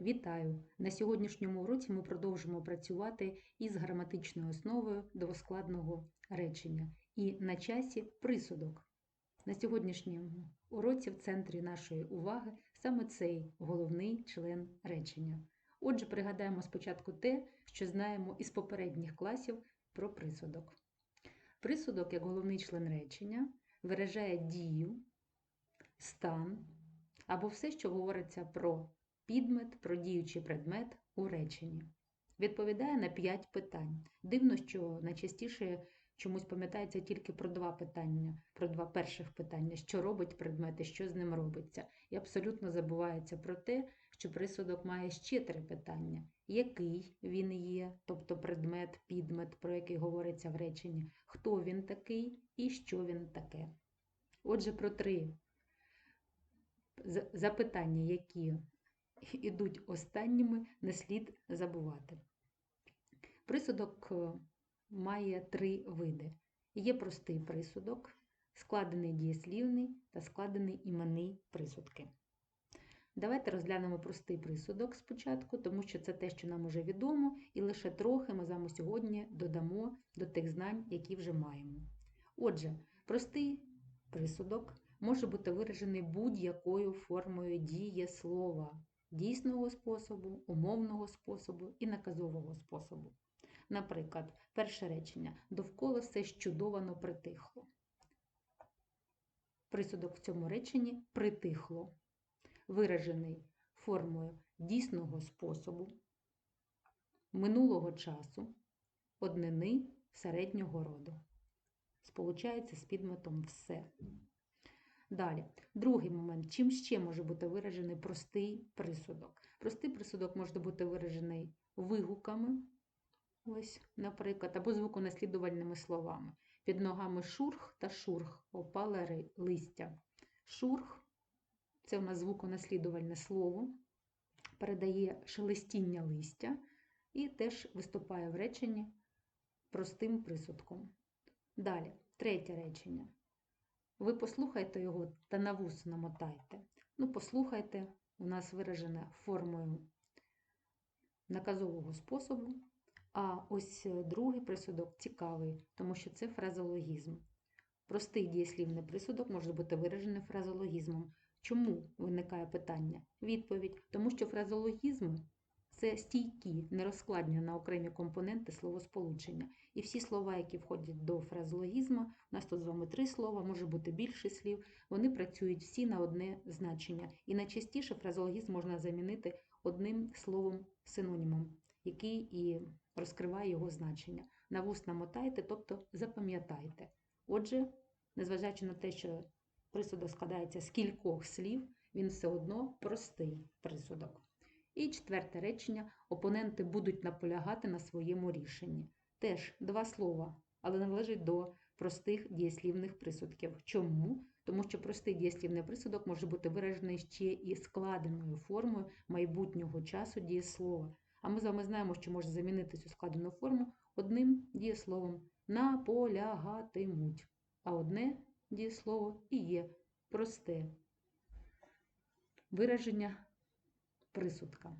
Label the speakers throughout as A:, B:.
A: Вітаю! На сьогоднішньому уроці ми продовжимо працювати із граматичною основою двоскладного речення і на часі присудок. На сьогоднішньому уроці в центрі нашої уваги саме цей головний член речення. Отже, пригадаємо спочатку те, що знаємо із попередніх класів про присудок. Присудок, як головний член речення, виражає дію, стан або все, що говориться про підмет, про діючий предмет у реченні. Відповідає на 5 питань. Дивно, що найчастіше чомусь пам'ятається тільки про два питання, про два перших питання, що робить предмет і що з ним робиться. І абсолютно забувається про те, що присудок має ще три питання: який він є, тобто предмет, підмет, про який говориться в реченні, хто він такий і що він таке. Отже, про три запитання, які ідуть останніми, не слід забувати. Присудок е, має три види. Є простий присудок, складений дієслівний та складений іменний присудки. Давайте розглянемо простий присудок спочатку, тому що це те, що нам уже відомо, і лише трохи ми з вами сьогодні додамо до тих знань, які вже маємо. Отже, простий присудок може бути виражений будь-якою формою дієслова дійсного способу, умовного способу і наказового способу. Наприклад, перше речення довкола все щудовано притихло. Присудок в цьому реченні притихло, виражений формою дійсного способу, минулого часу, однини середнього роду. Сполучається з підметом все. Далі, другий момент. Чим ще може бути виражений простий присудок? Простий присудок може бути виражений вигуками, ось, наприклад, або звуконаслідувальними словами. Під ногами шурх та шурх, опале листя. Шурх це у нас звуконаслідувальне слово, передає шелестіння листя і теж виступає в реченні простим присудком. Далі, третє речення. Ви послухайте його та на вус намотайте. Ну, послухайте, у нас виражена формою наказового способу. А ось е, другий присудок цікавий, тому що це фразологізм. Простий дієслівний присудок може бути виражений фразологізмом. Чому виникає питання? Відповідь, тому що фразологізм це стійкі, нерозкладні на окремі компоненти словосполучення. І всі слова, які входять до фразологізму, у нас тут з вами три слова, може бути більше слів, вони працюють всі на одне значення. І найчастіше фразологізм можна замінити одним словом синонімом, який і розкриває його значення. На вуст намотайте, тобто запам'ятайте. Отже, незважаючи на те, що присудок складається з кількох слів, він все одно простий присудок. І четверте речення: опоненти будуть наполягати на своєму рішенні. Теж два слова, але належить до простих дієслівних присудків. Чому? Тому що простий дієслівний присудок може бути виражений ще і складеною формою майбутнього часу дієслова. А ми з вами знаємо, що може замінити цю складену форму одним дієсловом наполягатимуть. А одне дієслово і є просте вираження присудка.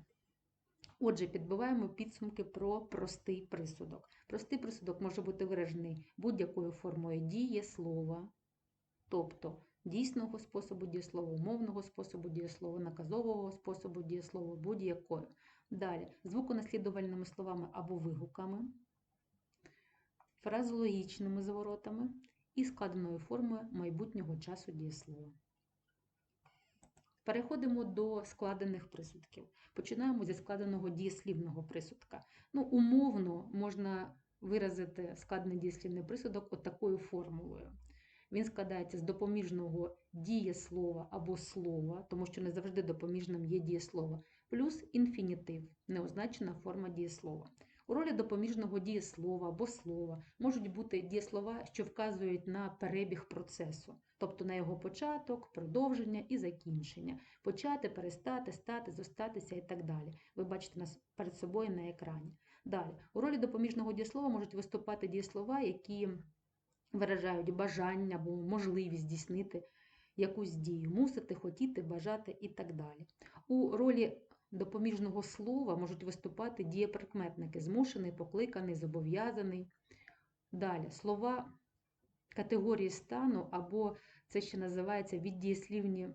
A: Отже, підбиваємо підсумки про простий присудок. Простий присудок може бути виражений будь-якою формою дієслова, тобто дійсного способу дієслова, умовного способу дієслова, наказового способу дієслова, будь-якою. Далі, звуконаслідувальними словами або вигуками, фразологічними заворотами і складеною формою майбутнього часу дієслова. Переходимо до складених присудків. Починаємо зі складеного дієслівного присудка. Ну, Умовно можна виразити складений дієслівний присудок отакою формулою. Він складається з допоміжного дієслова або слова, тому що не завжди допоміжним є дієслово, плюс інфінітив, неозначена форма дієслова. У ролі допоміжного дієслова або слова можуть бути дієслова, що вказують на перебіг процесу, тобто на його початок, продовження і закінчення. Почати, перестати, стати, зостатися і так далі. Ви бачите нас перед собою на екрані. Далі, у ролі допоміжного дієслова можуть виступати дієслова, які виражають бажання або можливість здійснити якусь дію, мусити, хотіти, бажати і так далі. У ролі допоміжного слова можуть виступати дієприкметники змушений, покликаний, зобов'язаний. Далі слова категорії стану, або це ще називається віддієслівні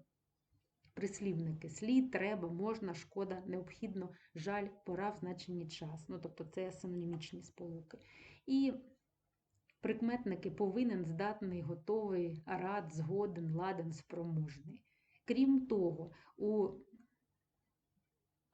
A: прислівники. Слід, треба, можна, шкода, необхідно, жаль, пора в значенні час. Ну, тобто це синонімічні сполуки. І прикметники повинен, здатний, готовий, рад, згоден, ладен, спроможний. Крім того, у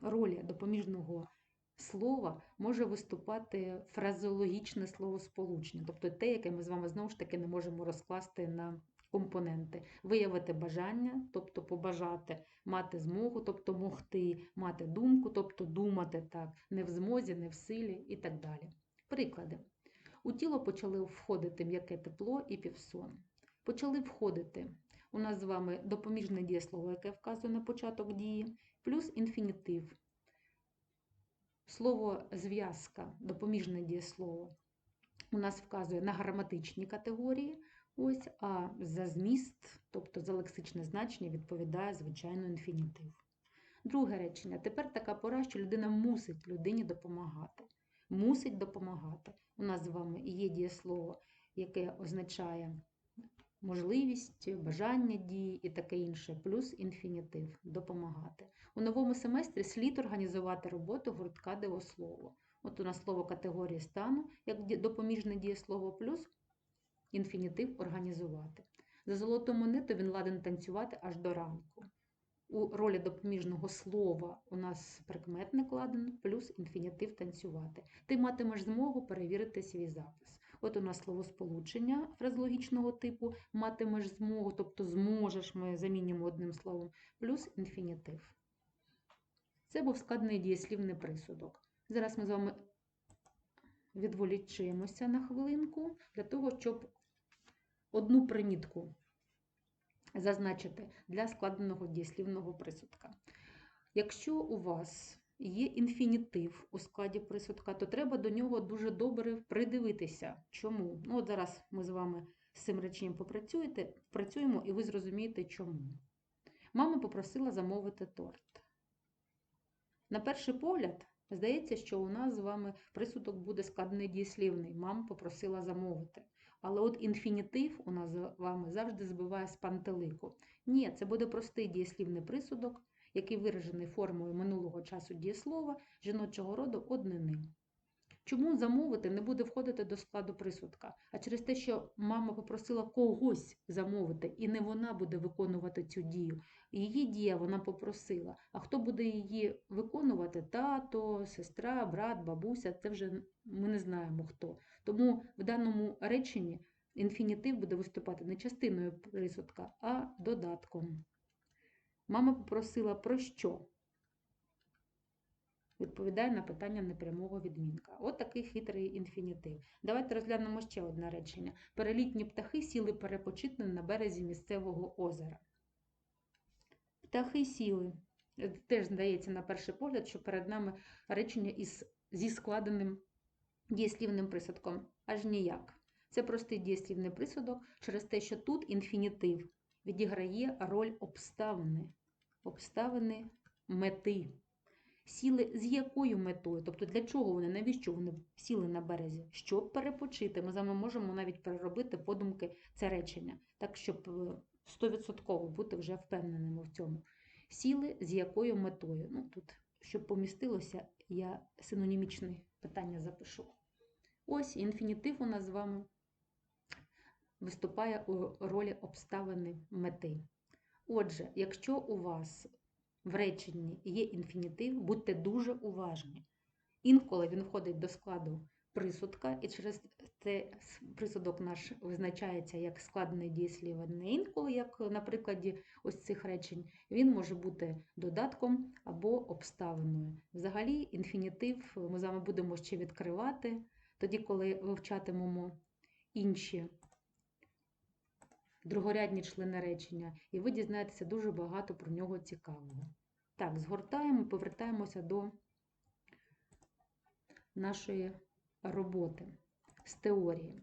A: ролі допоміжного слова може виступати фразеологічне словосполучення, тобто те, яке ми з вами знову ж таки не можемо розкласти на компоненти. Виявити бажання, тобто побажати, мати змогу, тобто могти, мати думку, тобто думати так, не в змозі, не в силі і так далі. Приклади. У тіло почали входити м'яке тепло і півсон. Почали входити. У нас з вами допоміжне дієслово, яке вказує на початок дії, плюс інфінітив. Слово зв'язка, допоміжне дієслово, у нас вказує на граматичні категорії, ось, а за зміст, тобто за лексичне значення, відповідає, звичайно, інфінітив. Друге речення. Тепер така пора, що людина мусить людині допомагати. Мусить допомагати. У нас з вами є дієслово, яке означає можливість, бажання дії і таке інше, плюс інфінітив допомагати. У новому семестрі слід організувати роботу гуртка дивослово. От у нас слово категорії стану, як допоміжне дієслово, плюс інфінітив організувати. За золоту монету він ладен танцювати аж до ранку. У ролі допоміжного слова у нас прикметник ладен, плюс інфінітив танцювати. Ти матимеш змогу перевірити свій запис. От у нас словосполучення фразологічного типу матимеш змогу, тобто зможеш, ми замінюємо одним словом, плюс інфінітив. Це був складний дієслівний присудок. Зараз ми з вами відволічимося на хвилинку для того, щоб одну примітку зазначити для складеного дієслівного присудка. Якщо у вас є інфінітив у складі присудка, то треба до нього дуже добре придивитися. Чому? Ну, от зараз ми з вами з цим реченням попрацюєте, працюємо, і ви зрозумієте, чому. Мама попросила замовити торт. На перший погляд, здається, що у нас з вами присудок буде складений дієслівний. Мама попросила замовити. Але от інфінітив у нас з вами завжди збиває з пантелику. Ні, це буде простий дієслівний присудок, який виражений формою минулого часу дієслова жіночого роду однини. Чому замовити не буде входити до складу присудка? А через те, що мама попросила когось замовити, і не вона буде виконувати цю дію. Її дія вона попросила. А хто буде її виконувати? Тато, сестра, брат, бабуся це вже ми не знаємо хто. Тому в даному реченні інфінітив буде виступати не частиною присудка, а додатком. Мама попросила про що? Відповідає на питання непрямого відмінка. От такий хитрий інфінітив. Давайте розглянемо ще одне речення. Перелітні птахи сіли перепочити на березі місцевого озера. Птахи сіли. Теж здається, на перший погляд, що перед нами речення із, зі складеним дієслівним присудком. Аж ніяк. Це простий дієслівний присудок через те, що тут інфінітив відіграє роль обставини. Обставини мети. Сіли з якою метою? Тобто для чого вони? Навіщо вони сіли на березі? Щоб перепочити. Ми з вами можемо навіть переробити подумки це речення, так, щоб 100% бути вже впевненими в цьому. Сіли з якою метою? Ну, тут, щоб помістилося, я синонімічне питання запишу. Ось інфінітив у нас з вами виступає у ролі обставини мети. Отже, якщо у вас в реченні є інфінітив, будьте дуже уважні. Інколи він входить до складу присудка, і через це присудок наш визначається як складений дієслів, не інколи, як на прикладі ось цих речень, він може бути додатком або обставиною. Взагалі, інфінітив ми з вами будемо ще відкривати, тоді, коли вивчатимемо інші другорядні члени речення, і ви дізнаєтеся дуже багато про нього цікавого. Так, згортаємо, повертаємося до нашої роботи з теорії.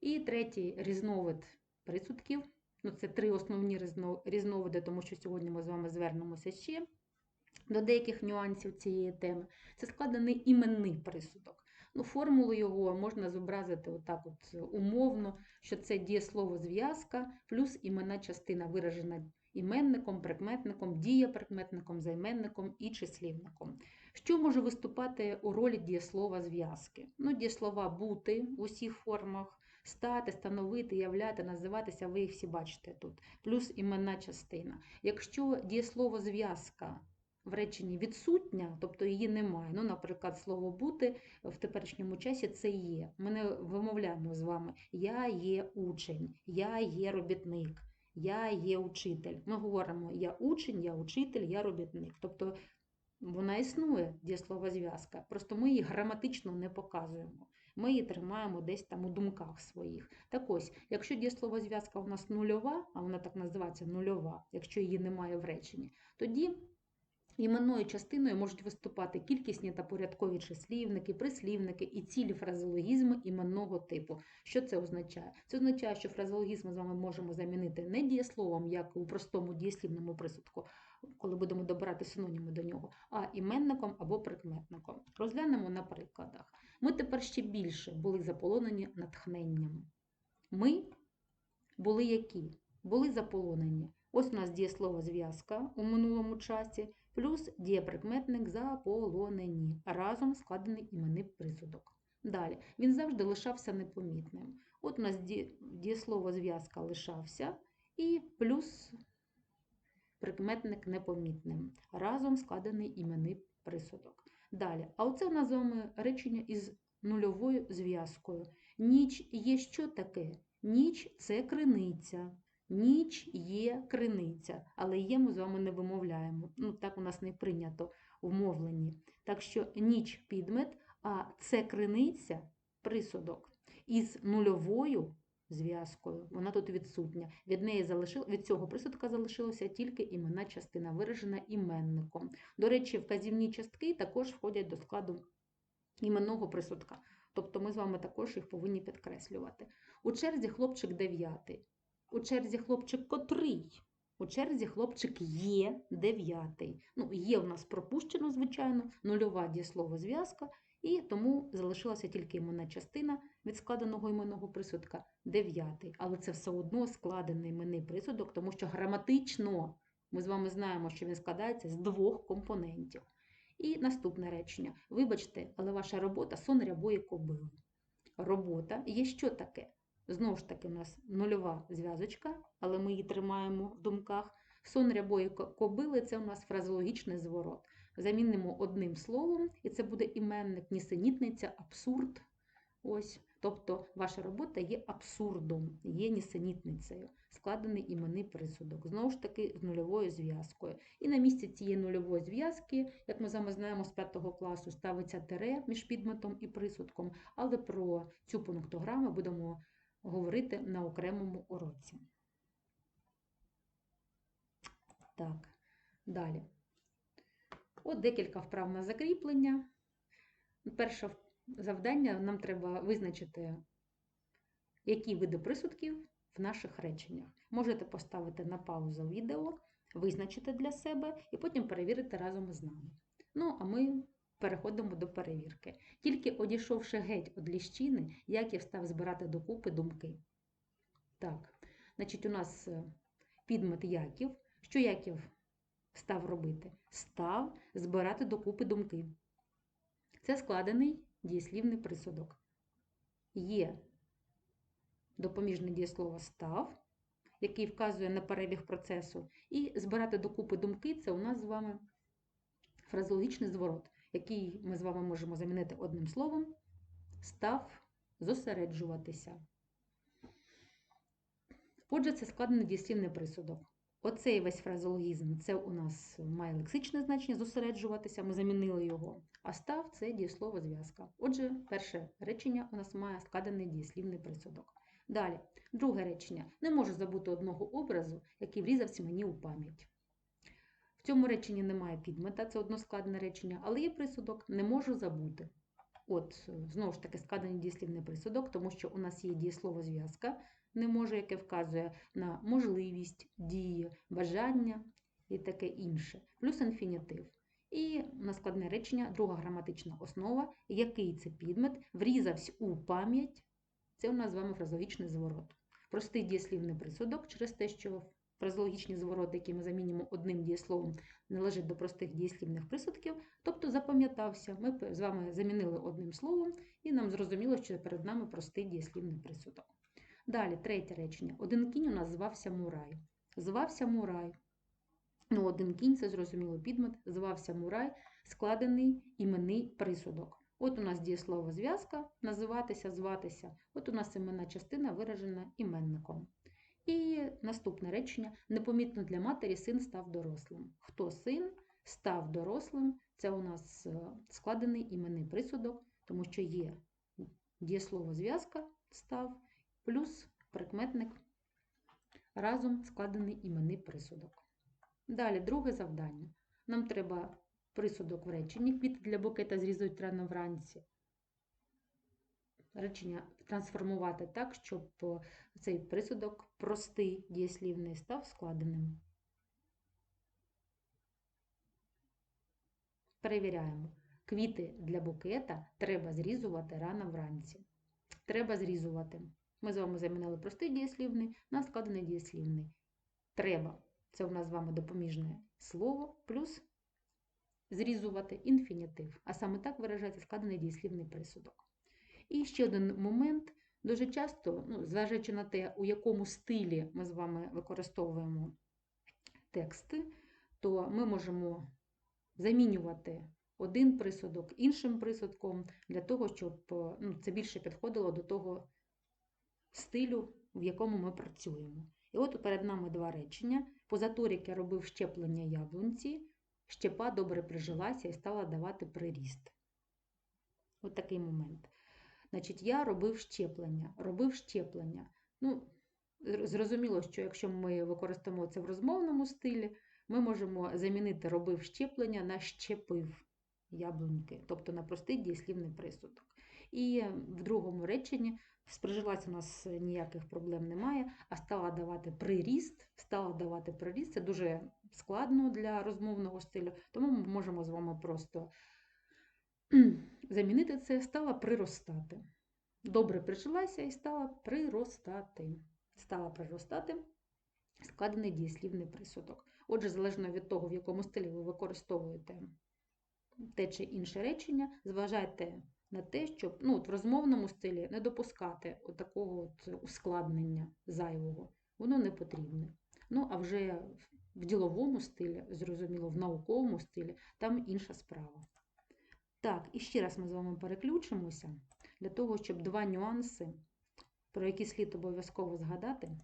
A: І третій різновид присудків. Ну, це три основні різновиди, тому що сьогодні ми з вами звернемося ще. до деяких нюансів цієї теми. Це складений іменний присудок. Ну, формулу його можна зобразити отак от умовно, що це дієслово зв'язка плюс іменна частина виражена іменником, прикметником, дієприкметником, займенником і числівником. Що може виступати у ролі дієслова зв'язки? Ну, дієслова бути в усіх формах, стати, становити, являти, називатися, ви їх всі бачите тут, плюс іменна частина. Якщо дієслово зв'язка в реченні відсутня, тобто її немає. Ну, наприклад, слово бути в теперішньому часі це є. Ми не вимовляємо з вами Я є учень, я є робітник, я є учитель. Ми говоримо Я учень, я учитель, я робітник. Тобто вона існує, дієслова зв'язка, просто ми її граматично не показуємо. Ми її тримаємо десь там у думках своїх. Так ось, якщо дієслова зв'язка у нас нульова, а вона так називається нульова, якщо її немає в реченні, тоді Іменною частиною можуть виступати кількісні та порядкові числівники, прислівники і цілі фразеологізми іменного типу. Що це означає? Це означає, що фразеологізм з вами можемо замінити не дієсловом, як у простому дієслівному присудку, коли будемо добирати синоніми до нього, а іменником або прикметником. Розглянемо на прикладах. Ми тепер ще більше були заполонені натхненням. Ми були які? Були заполонені. Ось у нас дієслово зв'язка у минулому часі плюс дієприкметник заполонені, разом складений іменний присудок. Далі, він завжди лишався непомітним. От у нас дієслово зв'язка лишався, і плюс прикметник непомітним, разом складений іменний присудок. Далі, а оце в нас з вами речення із нульовою зв'язкою. Ніч є що таке? Ніч це криниця. Ніч є криниця, але є ми з вами не вимовляємо. Ну, Так у нас не прийнято в мовленні. Так що ніч підмет, а це криниця присудок із нульовою зв'язкою. Вона тут відсутня. Від неї залишил, від цього присудка залишилася тільки іменна частина, виражена іменником. До речі, вказівні частки також входять до складу іменного присудка. Тобто ми з вами також їх повинні підкреслювати. У черзі хлопчик дев'ятий. У черзі хлопчик котрий? У черзі хлопчик є дев'ятий. Ну, є в нас пропущено, звичайно, нульова дієслово зв'язка, і тому залишилася тільки іменна частина від складеного іменного присудка дев'ятий. Але це все одно складений іменний присудок, тому що граматично ми з вами знаємо, що він складається з двох компонентів. І наступне речення. Вибачте, але ваша робота сон рябої кобили. Робота є що таке? Знову ж таки, у нас нульова зв'язочка, але ми її тримаємо в думках. Сон рябої кобили це у нас фразеологічний зворот. Замінимо одним словом, і це буде іменник, нісенітниця, абсурд. Ось. Тобто ваша робота є абсурдом, є нісенітницею, складений іменний присудок. Знову ж таки, з нульовою зв'язкою. І на місці цієї нульової зв'язки, як ми з вами знаємо, з 5 класу ставиться тире між підметом і присудком, але про цю пунктограму будемо говорити на окремому уроці. Так, далі. От декілька вправ на закріплення. Перше завдання нам треба визначити, які види присудків в наших реченнях. Можете поставити на паузу відео, визначити для себе і потім перевірити разом із нами. Ну, а ми переходимо до перевірки. Тільки одійшовши геть від ліщини, Яків став збирати докупи думки. Так, значить, у нас е, підмет Яків. Що Яків став робити? Став збирати докупи думки. Це складений дієслівний присудок. Є допоміжне дієслово став, який вказує на перебіг процесу. І збирати докупи думки це у нас з вами фразеологічний зворот який ми з вами можемо замінити одним словом, став зосереджуватися. Отже, це складений дієслівний присудок. Оцей весь фразеологізм це у нас має лексичне значення зосереджуватися, ми замінили його. А став це дієслово зв'язка. Отже, перше речення у нас має складений дієслівний присудок. Далі, друге речення. Не можу забути одного образу, який врізався мені у пам'ять цьому реченні немає підмета, це односкладне речення, але є присудок, не можу забути. От, знову ж таки, складений дієслівний присудок, тому що у нас є дієслово зв'язка, не може, яке вказує на можливість, дії, бажання і таке інше. Плюс інфінітив. І на складне речення, друга граматична основа, який це підмет, врізався у пам'ять. Це у нас з вами фразологічний зворот. Простий дієслівний присудок через те, що фразологічні звороти, які ми замінюємо одним дієсловом, належать до простих дієслівних присудків, тобто запам'ятався. Ми з вами замінили одним словом, і нам зрозуміло, що перед нами простий дієслівний присудок. Далі, третє речення. Один кінь у нас звався Мурай. Звався Мурай. Ну, один кінь, це зрозуміло підмет, звався Мурай, складений іменний присудок. От у нас дієслово зв'язка, називатися, зватися. От у нас іменна частина виражена іменником. І наступне речення: непомітно для матері син став дорослим. Хто син став дорослим? Це у нас е, складений іменний присудок, тому що є дієслово зв'язка став, плюс прикметник разом складений іменний присудок. Далі, друге завдання. Нам треба присудок в реченні. Квіти для букета зрізують рано вранці. Речення трансформувати так, щоб цей присудок простий дієслівний став складеним. Перевіряємо. Квіти для букета треба зрізувати рано вранці. Треба зрізувати. Ми з вами замінили простий дієслівний на складений дієслівний. Треба. Це у нас з вами допоміжне слово, плюс зрізувати інфінітив. А саме так виражається складений дієслівний присудок. І ще один момент. Дуже часто, ну, зважаючи на те, у якому стилі ми з вами використовуємо тексти, то ми можемо замінювати один присудок іншим присудком для того, щоб ну, це більше підходило до того стилю, в якому ми працюємо. І от перед нами два речення. Позаторік я робив щеплення яблунці, щепа добре прижилася і стала давати приріст. От такий момент. Значить, я робив щеплення, робив щеплення. Ну, Зрозуміло, що якщо ми використаємо це в розмовному стилі, ми можемо замінити робив щеплення на щепив яблуньки, тобто на простий дієслівний присудок. І в другому реченні Сприжилась у нас ніяких проблем немає, а стала давати приріст, стала давати приріст. Це дуже складно для розмовного стилю, тому ми можемо з вами просто замінити це, стала приростати. Добре прижилася і стала приростати. Стала приростати складений дієслівний присудок. Отже, залежно від того, в якому стилі ви використовуєте те чи інше речення, зважайте на те, щоб ну, от в розмовному стилі не допускати от такого от ускладнення зайвого. Воно не потрібне. Ну, а вже в діловому стилі, зрозуміло, в науковому стилі, там інша справа. Так, і ще раз ми з вами переключимося для того, щоб два нюанси, про які слід обов'язково згадати,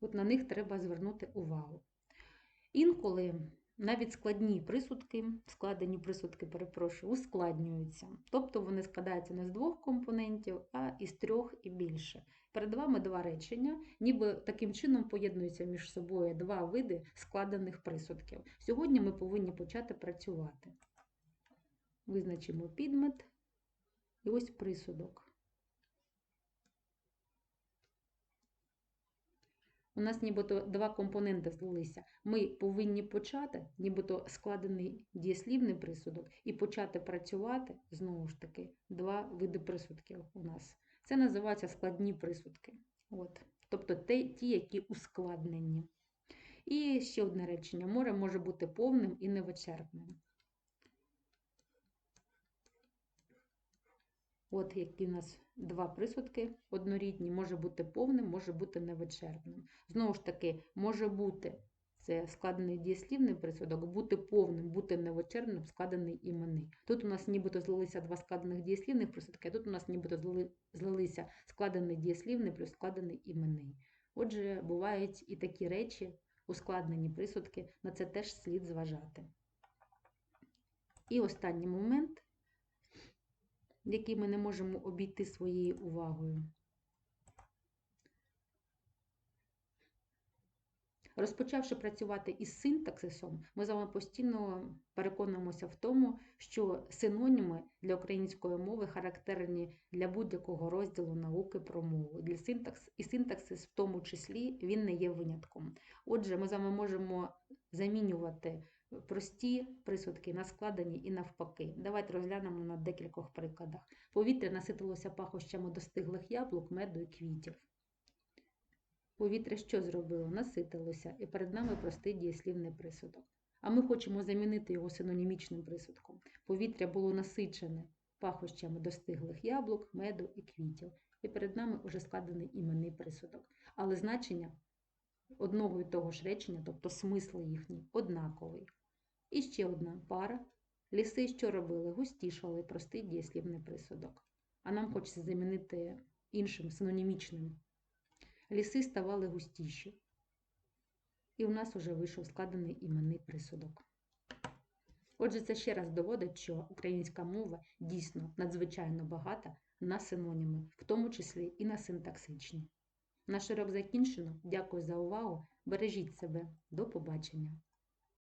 A: от на них треба звернути увагу. Інколи навіть складні присудки, складені присудки, перепрошую, ускладнюються. Тобто вони складаються не з двох компонентів, а із трьох і більше. Перед вами два речення, ніби таким чином поєднуються між собою два види складених присудків. Сьогодні ми повинні почати працювати. Визначимо підмет і ось присудок. У нас нібито два компоненти злилися. Ми повинні почати, нібито складений дієслівний присудок, і почати працювати, знову ж таки, два види присудків у нас. Це називаються складні присудки. От. Тобто ті, які ускладнені. І ще одне речення: море може бути повним і невичерпним. От які у нас два присудки однорідні, може бути повним, може бути невичерпним. Знову ж таки, може бути це складений дієслівний присудок, бути повним, бути невичерпним, складений іменний. Тут у нас нібито злилися два складених дієслівних присудки, а тут у нас нібито злилися складений дієслівний плюс складений іменний. Отже, бувають і такі речі, ускладнені присудки, на це теж слід зважати. І останній момент який ми не можемо обійти своєю увагою. Розпочавши працювати із синтаксисом, ми з вами постійно переконуємося в тому, що синоніми для української мови характерні для будь-якого розділу науки про мову. Для синтакс і синтаксис, в тому числі, він не є винятком. Отже, ми з вами можемо замінювати прості присудки на складені і навпаки. Давайте розглянемо на декількох прикладах. Повітря наситилося пахощами достиглих яблук, меду і квітів. Повітря що зробило? Наситилося, і перед нами простий дієслівний присудок. А ми хочемо замінити його синонімічним присудком. Повітря було насичене пахощами достиглих яблук, меду і квітів. І перед нами вже складений іменний присудок. Але значення одного і того ж речення, тобто смисл їхній, однаковий. І ще одна пара. Ліси що робили? Густішали простий дієслівний присудок. А нам хочеться замінити іншим синонімічним. Ліси ставали густіші. І у нас вже вийшов складений іменний присудок. Отже, це ще раз доводить, що українська мова дійсно надзвичайно багата на синоніми, в тому числі і на синтаксичні. Наш урок закінчено. Дякую за увагу. Бережіть себе. До побачення!